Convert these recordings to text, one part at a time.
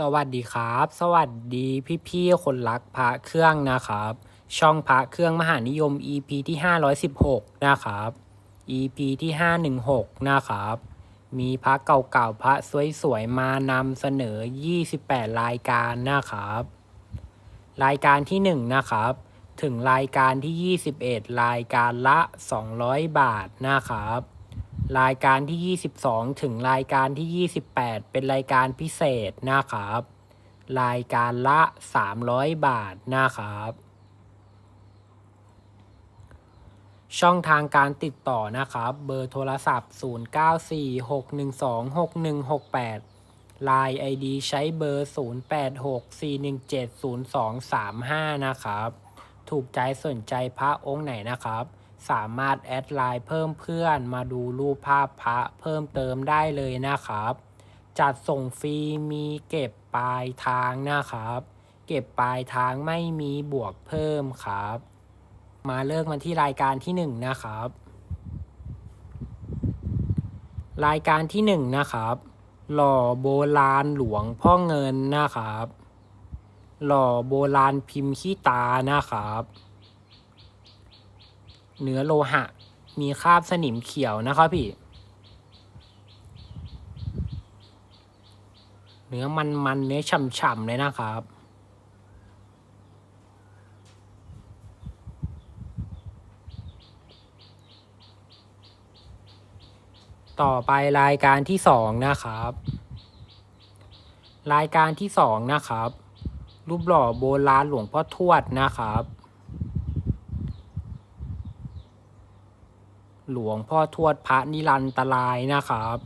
สวัสดีครับ สวัสดีพี่ๆคนรักพระเครื่องนะครับ ช่องพระเครื่องมหานิยม EP ที่ 516 นะครับ EP ที่ 516 นะครับ มีพระเก่าๆพระสวยๆมานำเสนอ 28 รายการนะครับ รายการที่ 1 นะครับ ถึงรายการที่ 21 รายการละ 200 บาทนะครับ รายการที่ 22 ถึงรายการที่ 28 เป็นรายการพิเศษนะครับ รายการละ 300 บาทนะครับ ช่องทางการติดต่อนะครับ เบอร์โทรศัพท์ 0946126168 Line ID ใช้เบอร์ 0864170235 นะครับ ถูกใจสนใจพระองค์ไหนนะครับ สามารถแอดไลน์เพิ่มเพื่อนมาดูรูปภาพพระเพิ่มเติมได้เลยนะครับ จัดส่งฟรีมีเก็บปลายทางนะครับ เก็บปลายทางไม่มีบวกเพิ่มครับ มาเลิกมันที่รายการที่หนึ่งนะครับ รายการที่หนึ่งนะครับ หล่อโบราณหลวงพ่อเงินนะครับ หล่อโบราณพิมพ์ขี้ตานะครับ เนื้อโลหะ มีคราบสนิมเขียวนะครับพี่ เนื้อมันมันๆเนื้อฉ่ำๆเลยนะครับต่อไปรายการที่สองนะครับ รายการที่สองนะครับ รูปหล่อโบราณหลวงพ่อทวดนะครับ หล วงพ่อทวดพระนิรันตรายนะครับ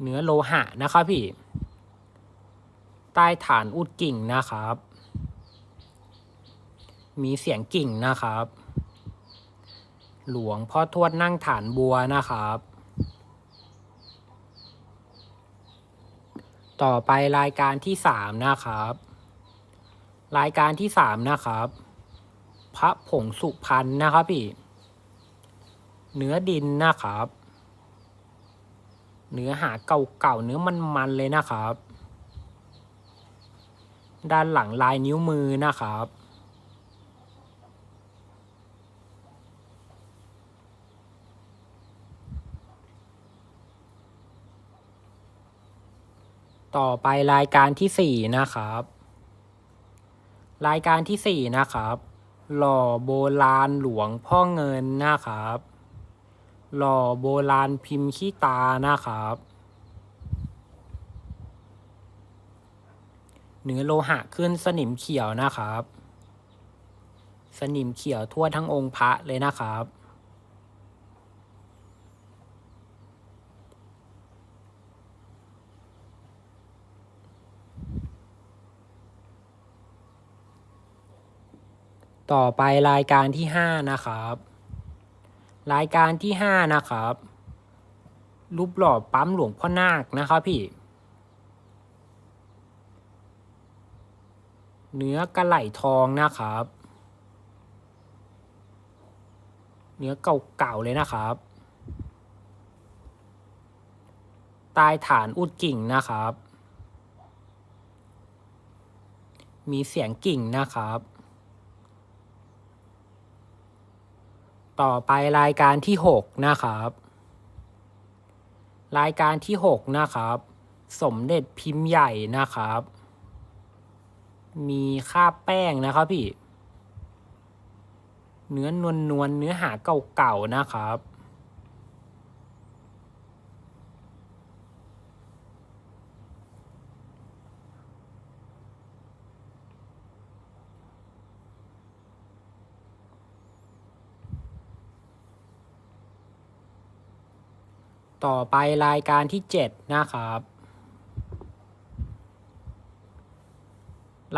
เนื้อโลหะนะครับพี่ ใต้ฐานอุดกิ่งนะครับ มีเสียงกิ่งนะครับ หลวงพ่อทวดนั่งฐานบัวนะครับต่อไปรายการที่สามนะครับ รายการที่สามนะครับ พระผงสุพรรณนะครับพี่ เนื้อดินนะครับ เนื้อหาเก่าๆเนื้อมันๆเลยนะครับ ด้านหลังลายนิ้วมือนะครับต่อไปรายการที่สี่นะครับ รายการที่สี่นะครับ หล่อโบราณหลวงพ่อเงินนะครับ หล่อโบราณพิมพ์ขี้ตานะครับ เนื้อโลหะขึ้นสนิมเขียวนะครับ สนิมเขียวทั่วทั้งองค์พระเลยนะครับ ต่อไปรายการที่ห้านะครับ รายการที่ห้านะครับ รูปหล่อปั๊มหลวงพ่อนาคนะครับพี่ เนื้อกระไหล่ทองนะครับ เนื้อเก่าๆเลยนะครับใต้ฐานอุดกิ่งนะครับ มีเสียงกิ่งนะครับ ต่อไปรายการที่หกนะครับ รายการที่หกนะครับ สมเด็จพิมพ์ใหญ่นะครับ มีค่าแป้งนะครับพี่ เนื้อนวลนวลๆเนื้อหาเก่าๆนะครับ ต่อไปรายการที่เจ็ดนะครับ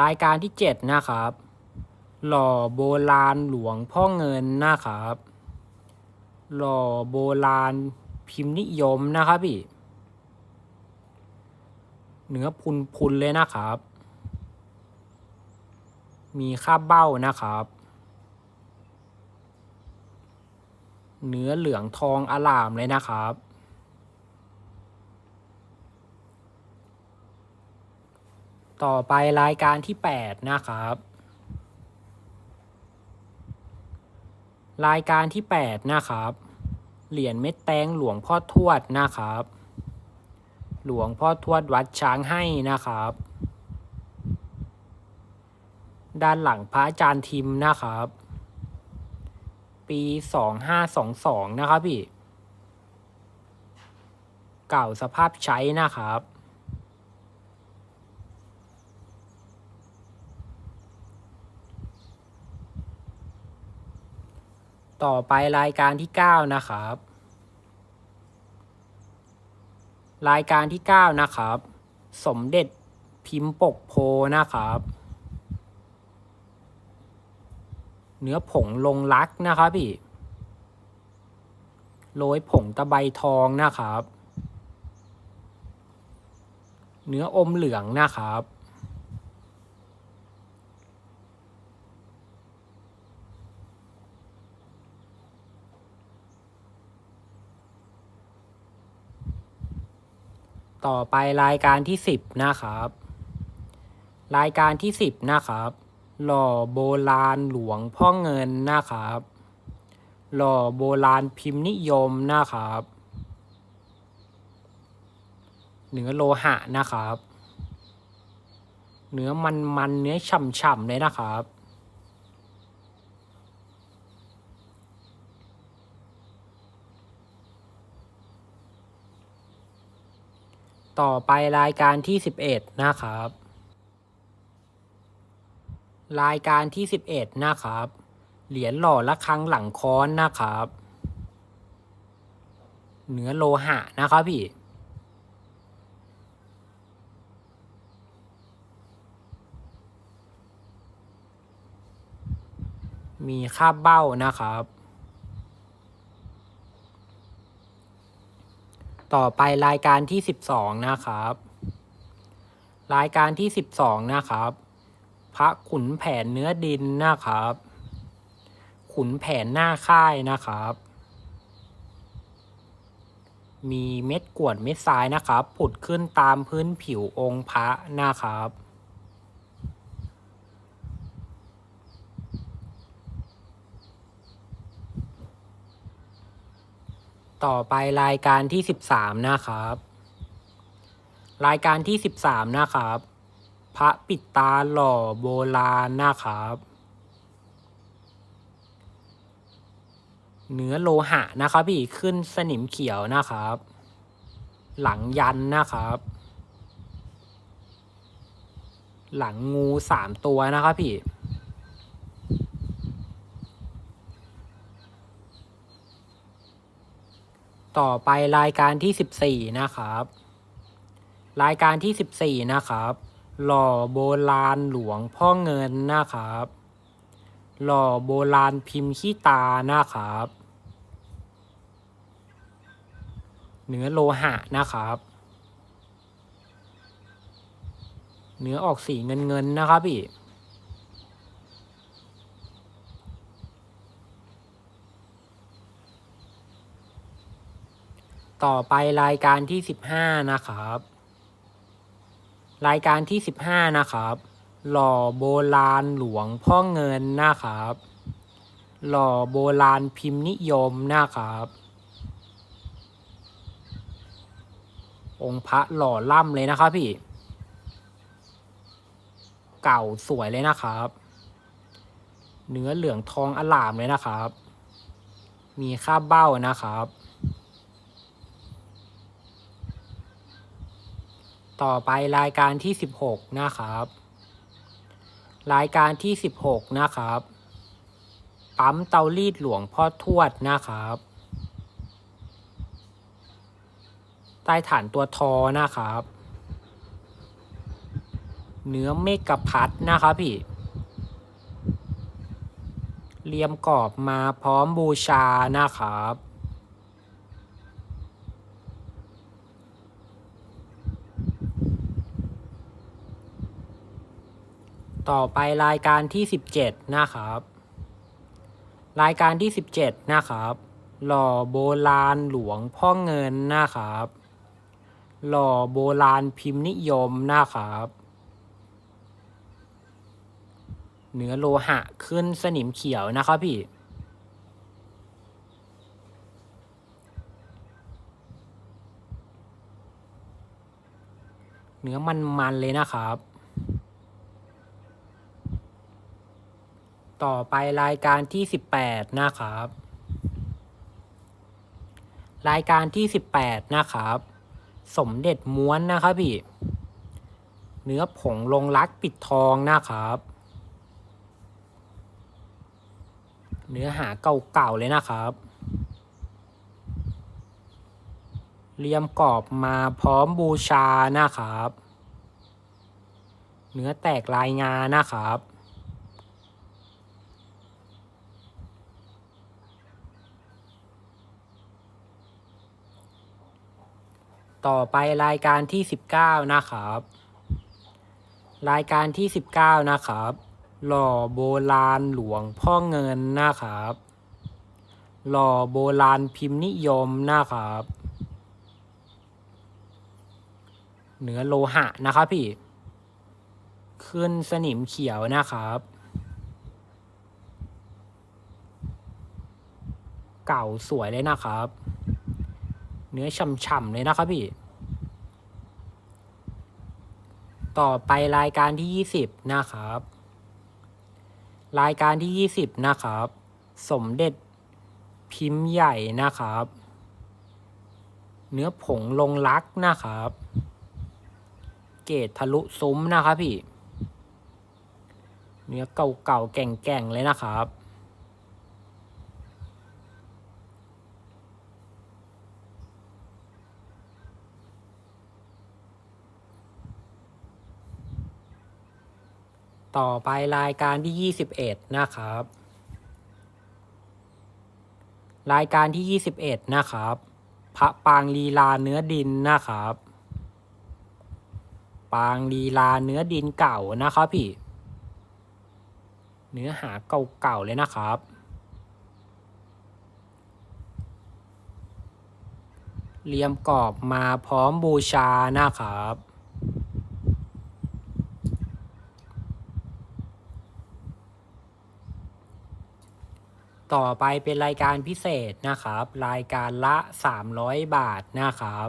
รายการที่เจ็ดนะครับ หล่อโบราณหลวงพ่อเงินนะครับ หล่อโบราณพิมพ์นิยมนะครับพี่เนื้อพุนๆเลยนะครับ มีค่าเบ้านะครับ เนื้อเหลืองทองอลามเลยนะครับ ต่อไปรายการที่ 8 นะครับ รายการที่ 8 นะครับ เหรียญเม็ดแตงหลวงพ่อทวดนะครับ หลวงพ่อทวดวัดช้างให้นะครับ ด้านหลังพระอาจารย์ทิมนะครับ ปี 2522 นะครับพี่ เก่าสภาพใช้นะครับ ต่อไปรายการที่ 9 นะครับ รายการที่ 9 นะครับ สมเด็จพิมพ์ปกโพนะครับ เนื้อผงลงรักนะครับพี่โรยผงตะไบทองนะครับ เนื้ออมเหลืองนะครับ ต่อไปรายการที่10นะครับ รายการที่10นะครับ หล่อโบราณหลวงพ่อเงินนะครับ หล่อโบราณพิมพ์นิยมนะครับเนื้อโลหะนะครับ เนื้อมันมันๆเนื้อฉ่ำๆเลยนะครับ ต่อไปรายการที่ 11 นะครับ รายการที่ 11 นะครับ เหรียญหล่อละครังหลังค้อนนะครับ เนื้อโลหะนะครับพี่มีคาบเบ้านะครับ ต่อไปรายการที่ 12 นะครับ รายการที่ 12 นะครับ พระขุนแผนเนื้อดินนะครับ ขุนแผนหน้าค่ายนะครับ มีเม็ดกวดเม็ดทรายนะครับ ผุดขึ้นตามพื้นผิวองค์พระนะครับ ต่อไปรายการที่13นะครับ รายการที่13นะครับ พระปิดตาหล่อโบราณนะครับ เนื้อโลหะนะครับพี่ขึ้นสนิมเขียวนะครับ หลังยันนะครับ หลังงูสามตัวนะครับพี่ ต่อไปรายการที่ 14 นะครับ รายการที่ 14 นะครับ หล่อโบราณหลวงพ่อเงินนะครับ หล่อโบราณพิมพ์ขี้ตานะครับเนื้อโลหะนะครับ เนื้อออกสีเงินเงินนะครับพี่ ต่อไปรายการที่15นะครับ รายการที่15นะครับ หล่อโบราณหลวงพ่อเงินนะครับ หล่อโบราณพิมพ์นิยมนะครับ องค์พระหล่อล่ำเลยนะครับพี่ เก่าสวยเลยนะครับ เนื้อเหลืองทองอลามเลยนะครับ มีค่าเบ้านะครับ ต่อไปรายการที่ 16 นะครับ รายการที่ 16 นะครับ ปั๊มเตารีดหลวงพ่อทวดนะครับ ใต้ฐานตัวทอนะครับ เนื้อเมกะพัดนะครับพี่เรียมกรอบมาพร้อมบูชานะครับ ต่อไปรายการที่ 17 นะครับ รายการที่ 17 นะครับ หล่อโบราณหลวงพ่อเงินนะครับ หล่อโบราณพิมพ์นิยมนะครับเนื้อโลหะขึ้นสนิมเขียวนะครับพี่ เนื้อมันๆเลยนะครับ ต่อไปรายการที่18นะครับ รายการที่18นะครับ สมเด็จม้วนนะครับพี่ เนื้อผงลงรักปิดทองนะครับ เนื้อหาเก่าๆเลยนะครับเรียมกรอบมาพร้อมบูชานะครับ เนื้อแตกลายงานะครับ ต่อไปรายการที่ 19 นะครับ รายการที่ 19 นะครับ หล่อโบราณหลวงพ่อเงินนะครับ หล่อโบราณพิมพ์นิยมนะครับ เนื้อโลหะนะครับพี่ ขึ้นสนิมเขียวนะครับ เก่าสวยเลยนะครับ เนื้อฉ่ำๆเลยนะครับพี่ ต่อไปรายการที่20นะครับ รายการที่20นะครับ สมเด็จพิมพ์ใหญ่นะครับ เนื้อผงลงรักนะครับ เกตทะลุซุ้มนะครับพี่ เนื้อเก่าๆแก่งๆเลยนะครับ ต่อไปรายการที่ 21 นะครับ รายการที่ 21 นะครับ พระปางลีลาเนื้อดินนะครับ ปางลีลาเนื้อดินเก่านะครับพี่ เนื้อหาเก่าๆเลยนะครับเรียมกรอบมาพร้อมบูชานะครับ ต่อไปเป็นรายการพิเศษนะครับ รายการละ 300 บาทนะครับ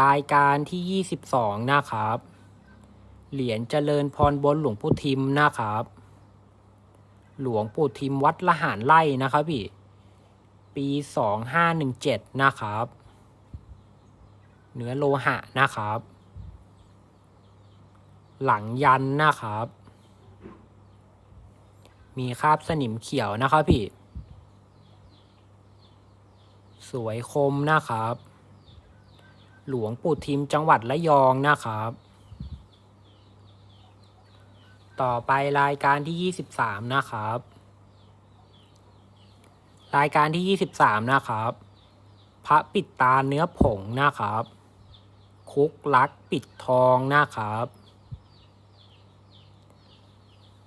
รายการที่ 22 นะครับ เหรียญเจริญพรบนหลวงปู่ทิมนะครับ หลวงปู่ทิมวัดละหารไล่นะครับพี่ ปี 2517 นะครับ เนื้อโลหะนะครับ หลังยันนะครับ มีคราบสนิมเขียวนะครับพี่ สวยคมนะครับ หลวงปู่ทิมจังหวัดระยองนะครับ ต่อไปรายการที่ 23 นะครับ รายการที่ 23 นะครับ พระปิดตาเนื้อผงนะครับ คุกลักปิดทองนะครับ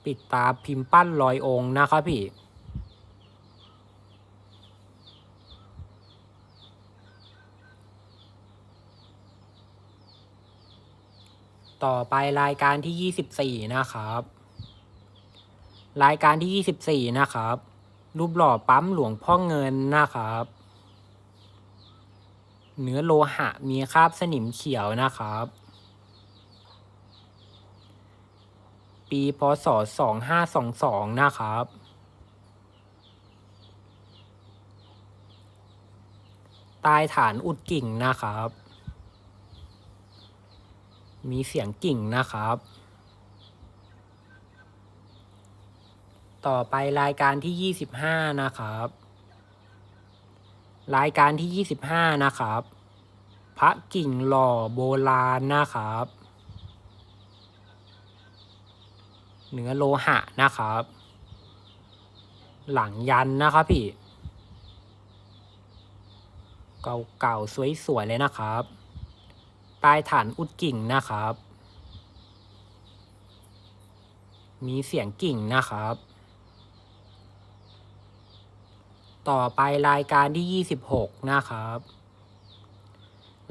ปิดตาพิมพ์ปั้นลอยองค์นะครับพี่ต่อไปรายการที่24นะครับ รายการที่24นะครับ รูปหล่อปั๊มหลวงพ่อเงินนะครับ เนื้อโลหะมีคราบสนิมเขียวนะครับ ปี พศ 2522 นะครับใต้ฐานอุดกิ่งนะครับ มีเสียงกิ่งนะครับ ต่อไปรายการที่ 25 นะครับ รายการที่ 25 นะครับ พระกิ่งหล่อโบราณนะครับ เนื้อโลหะนะครับ หลังยันนะครับพี่ เก่าๆ สวยๆ เลยนะครับใต้ฐานอุดกิ่งนะครับ มีเสียงกิ่งนะครับ ต่อไปรายการที่ 26 นะครับ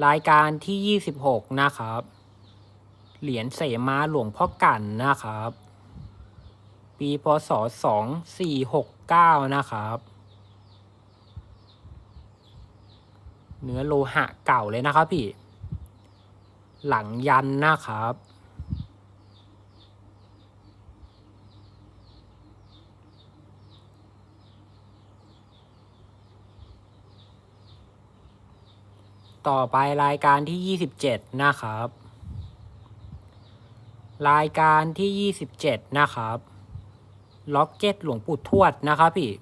รายการที่ 26 นะครับ เหรียญเสมาหลวงพ่อกันนะครับ ปีพศสองสี่หกเก้านะครับ เนื้อโลหะเก่าเลยนะครับพี่ หลังยันนะครับ ต่อไปรายการที่ 27 นะครับ รายการที่ 27 นะครับ ล็อกเก็ตหลวงปู่ทวดนะครับพี่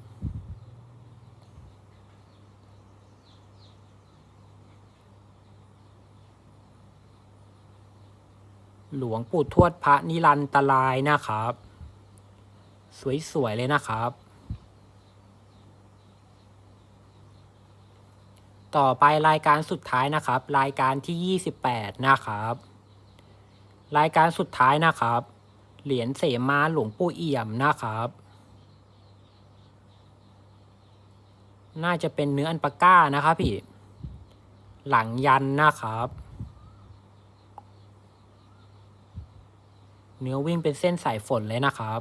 หลวงปู่ทวดพระนิรันตรายนะครับ สวย ๆ เลยนะครับ ต่อไปรายการสุดท้ายนะครับ รายการที่ 28 นะครับ รายการสุดท้ายนะครับ เหรียญเสมาหลวงปู่เอี่ยมนะครับ น่าจะเป็นเนื้ออันปาก้านะครับพี่ หลังยันนะครับ เนื้อวิ่งเป็นเส้นสายฝนเลยนะครับ